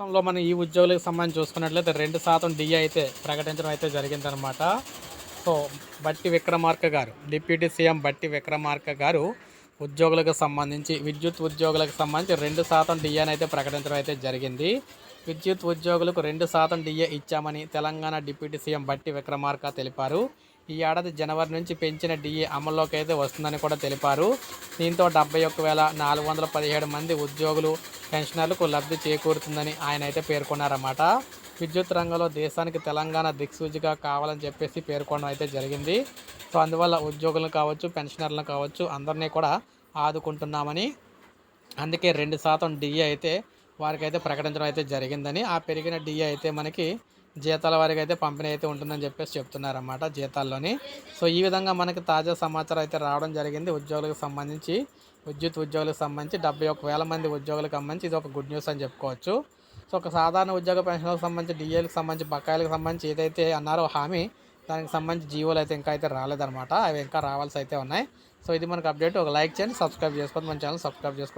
రాష్ట్రంలో మనం ఈ ఉద్యోగులకు సంబంధించి చూసుకున్నట్లయితే రెండు శాతం డిఏ అయితే ప్రకటించడం అయితే జరిగిందనమాట సో బట్టి విక్రమార్క గారు డిప్యూటీ సీఎం బట్టి విక్రమార్క గారు ఉద్యోగులకు సంబంధించి విద్యుత్ ఉద్యోగులకు సంబంధించి రెండు శాతం డిఏని అయితే ప్రకటించడం అయితే జరిగింది. విద్యుత్ ఉద్యోగులకు రెండు శాతం డిఏ ఇచ్చామని తెలంగాణ డిప్యూటీ సీఎం బట్టి విక్రమార్క తెలిపారు. ఈ ఏడాది జనవరి నుంచి పెంచిన డిఏ అమల్లోకి అయితే వస్తుందని కూడా తెలిపారు. దీంతో డెబ్బై ఒక్క వేల నాలుగు వందల పదిహేడు మంది ఉద్యోగులు పెన్షనర్లకు లబ్ధి చేకూరుతుందని ఆయన అయితే పేర్కొన్నారన్నమాట. విద్యుత్ రంగంలో దేశానికి తెలంగాణ దిక్సూచిగా కావాలని చెప్పేసి పేర్కొనడం అయితే జరిగింది. సో అందువల్ల ఉద్యోగులను కావచ్చు పెన్షనర్లను కావచ్చు అందరినీ కూడా ఆదుకుంటున్నామని అందుకే రెండు శాతం డిఏ అయితే వారికైతే ప్రకటించడం అయితే జరిగిందని ఆ పెరిగిన డిఏ అయితే మనకి జీతాల వారికి అయితే పంపిణీ అయితే ఉంటుందని చెప్పేసి చెప్తున్నారన్నమాట జీతాల్లోని. సో ఈ విధంగా మనకి తాజా సమాచారం అయితే రావడం జరిగింది. ఉద్యోగులకు సంబంధించి విద్యుత్ ఉద్యోగులకు సంబంధించి డెబ్బై ఒక వేల మంది ఉద్యోగులకు సంబంధించి ఇది ఒక గుడ్ న్యూస్ అని చెప్పుకోవచ్చు. సో ఒక సాధారణ ఉద్యోగ పెన్షన్లకు సంబంధించి డిఏలకు సంబంధించి బకాయిలకు సంబంధించి ఏదైతే అన్నారో హామీ దానికి సంబంధించి జీవోలు అయితే ఇంకా అయితే రాలేదన్నమాట. అవి ఇంకా రావాల్సి అయితే ఉన్నాయి. సో ఇది మనకు అప్డేట్. ఒక లైక్ చేయండి సబ్స్క్రైబ్ చేసుకోండి. మన ఛానల్ సబ్స్క్రైబ్ చేసుకోండి.